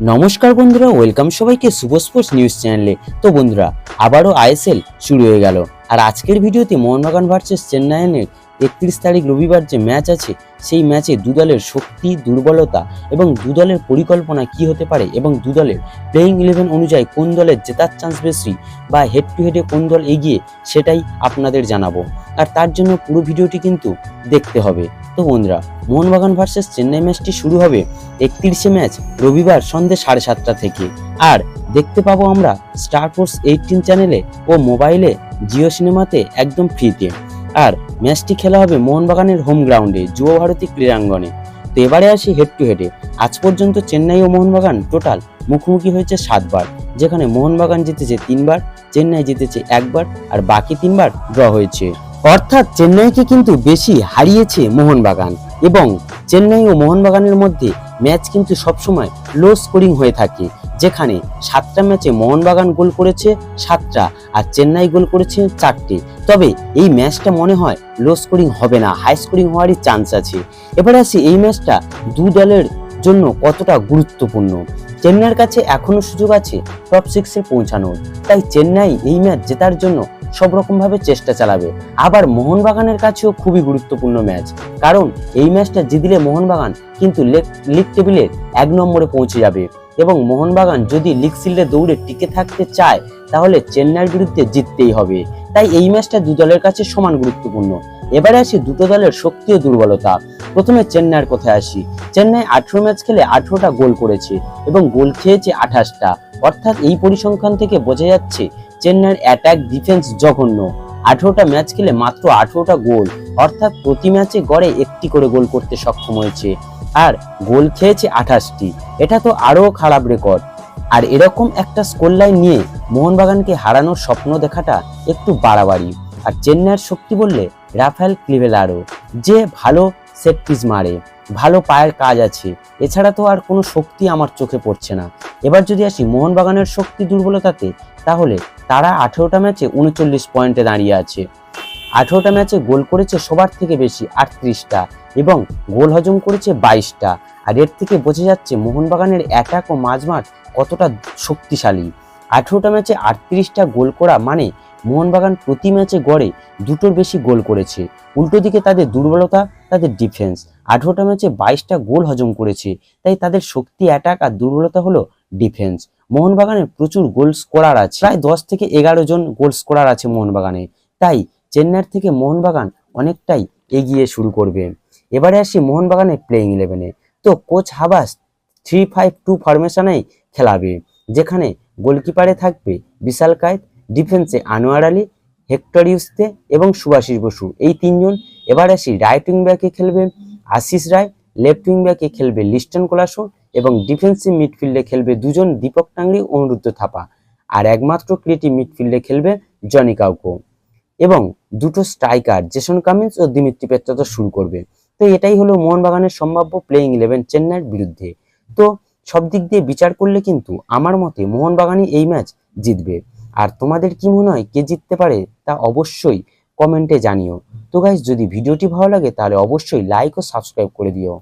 নমস্কার বন্ধুরা ওয়েলকাম সবাইকে শুভ স্পোর্টস নিউজ চ্যানেলে তো বন্ধুরা, আবারও আইএসএল শুরু হয়ে গেল। আর আজকের ভিডিওতে মোহনবাগান ভার্সেস চেন্নাইয়ের একত্রিশ তারিখ রবিবার যে ম্যাচ আছে, সেই ম্যাচে দু দলের শক্তি, দুর্বলতা এবং দু দলের পরিকল্পনা কি হতে পারে এবং দু দলের প্লেইং ইলেভেন অনুযায়ী কোন দলের জেতার চান্স বেশি বা হেড টু হেডে কোন দল এগিয়ে, সেটাই আপনাদের জানাব। আর তার জন্য পুরো ভিডিওটি কিন্তু দেখতে হবে। তো বন্ধুরা মোহনবাগান ভার্সেস চেন্নাই ম্যাচটি শুরু হবে একত্রিশে ম্যাচ রবিবার সন্ধ্যে সাড়ে সাতটা থেকে। আর দেখতে পাবো আমরা স্টার স্পোর্টস এইটিন চ্যানেলে ও মোবাইলে জিও সিনেমাতে একদম ফ্রিতে আর ম্যাচটি খেলা হবে মোহনবাগানের হোম গ্রাউন্ডে যুব ভারতী ক্রীড়াঙ্গনে। তো এবারে আসি হেড টু হেডে আজ পর্যন্ত চেন্নাই ও মোহনবাগান টোটাল মুখোমুখি হয়েছে সাতবার, যেখানে মোহনবাগান জিতেছে তিনবার, চেন্নাই জিতেছে একবার, আর বাকি তিনবার ড্র হয়েছে। অর্থাৎ চেন্নাইকে কিন্তু বেশি হারিয়েছে মোহনবাগান এবং চেন্নাই ও মোহনবাগানের মধ্যে ম্যাচ কিন্তু সবসময় লো স্কোরিং হয়ে থাকে। যেখানে সাতটা ম্যাচে মোহনবাগান গোল করেছে সাতটা আর চেন্নাই গোল করেছে চারটে। তবে এই ম্যাচটা মনে হয় লো স্কোরিং হবে না হাই স্কোরিং হওয়ারই চান্স আছে। এবার আসি এই ম্যাচটা দু দলের জন্য কতটা গুরুত্বপূর্ণ। চেন্নাইয়ের কাছে এখনও সুযোগ আছে টপ সিক্সে পৌঁছানোর। তাই চেন্নাই এই ম্যাচ জেতার জন্য সব রকম ভাবে চেষ্টা চালাবে। আবার মোহনবাগানের কাছেও খুবই গুরুত্বপূর্ণ ম্যাচ। কারণ এই ম্যাচটা জিতলে মোহনবাগান কিন্তু লিগ টেবিলে এক নম্বরে পৌঁছে যাবে। এবং মোহনবাগান যদি লিগ সিল্ডে দৌড়ে টিকে থাকতে চায়, তাহলে চেন্নাইয়ের বিরুদ্ধে জিততেই হবে। তাই এই ম্যাচটা দু দলের কাছে সমান গুরুত্বপূর্ণ। এবারে আসি দুটো দলের শক্তি ও দুর্বলতা। প্রথমে চেন্নাইয়ের কথায় আসি। চেন্নাই আঠেরো ম্যাচ খেলে আঠেরোটা গোল করেছে এবং গোল খেয়েছে আঠাশটা। অর্থাৎ এই পরিসংখ্যান থেকে বোঝা যাচ্ছে চেন্নাইয়ের অ্যাটাক ডিফেন্স জঘন্য। আঠেরোটা ম্যাচ খেলে মাত্র আঠেরোটা গোল। অর্থাৎ প্রতি ম্যাচে গড়ে একটি করে গোল করতে সক্ষম হয়েছে। আর গোল খেয়েছে আঠাশটি। এটা তো আরও খারাপ রেকর্ড আর এরকম একটা স্কোর লাইন নিয়ে মোহনবাগানকে হারানোর স্বপ্ন দেখাটা একটু বাড়াবাড়ি। আর চেন্নাইয়ের শক্তি বললে রাফায়েল ক্লিভেলারো যে ভালো সেট পিস মারে। ভালো পায়ের কাজ আছে। এছাড়া তো আর কোনো শক্তি আমার চোখে পড়ছে না। এবার যদি আসি মোহনবাগানের শক্তি দুর্বলতাতে, তাহলে তারা আঠেরোটা ম্যাচে উনচল্লিশ পয়েন্টে দাঁড়িয়ে আছে। আঠেরোটা ম্যাচে গোল করেছে সবার থেকে বেশি আটত্রিশটা এবং গোল হজম করেছে বাইশটা। আর এর থেকে বোঝা যাচ্ছে মোহনবাগানের অ্যাটাক ও মাঝমাঠ কতটা শক্তিশালী। আঠেরোটা ম্যাচে আটত্রিশটা গোল করা মানে মোহনবাগান প্রতি ম্যাচে গড়ে দুটোর বেশি গোল করেছে। উল্টো দিকে তাদের দুর্বলতা তাদের ডিফেন্স আঠেরোটা ম্যাচে বাইশটা গোল হজম করেছে, তাই তাদের শক্তি অ্যাটাক আর দুর্বলতা হলো ডিফেন্স মোহনবাগানের প্রচুর গোল স্কোরার আছে। প্রায় দশ থেকে এগারো জন গোল স্কোরার আছে মোহনবাগানে। তাই চেন্নাইয়ের থেকে মোহনবাগান অনেকটাই এগিয়ে শুরু করবে। এবারে আসি মোহনবাগানের প্লেইং ইলেভেনে তো coach Habas three five two ফরমেশনেই খেলাবে, যেখানে গোলকিপারে থাকবে বিশাল কায়েত ডিফেন্সে আনোয়ার আলী, হেক্টর ইউস্তে এবং সুভাষিস বসু। এই তিনজন এবার আসি রাইট উইং ব্যাকে খেলবে আশিস রায় লেফট উইং ব্যাকে খেলবে লিস্টন কোলাসো এবং ডিফেন্সিভ মিডফিল্ডে খেলবে দুজন দীপক টাংরি, অনুরুদ্ধ থাপা। আর একমাত্র ক্রিয়েটিভ মিডফিল্ডে খেলবে জনি কাউকো। এবং দুটো স্ট্রাইকার জেসন কামিন্স ও দিমিত্রি পেত্রা তো শুরু করবে। তো এটাই হলো মোহনবাগানের সম্ভাব্য প্লেইং ইলেভেন চেন্নাইয়ের বিরুদ্ধে। তো সব দিক দিয়ে বিচার করলে কিন্তু আমার মতে মোহনবাগানই এই ম্যাচ জিতবে। আর তোমাদের কি মনে হয় কে জিততে পারে তা অবশ্যই কমেন্টে জানিও। তো গাইজ যদি ভিডিওটি ভালো লাগে তাহলে অবশ্যই লাইক ও সাবস্ক্রাইব করে দিও।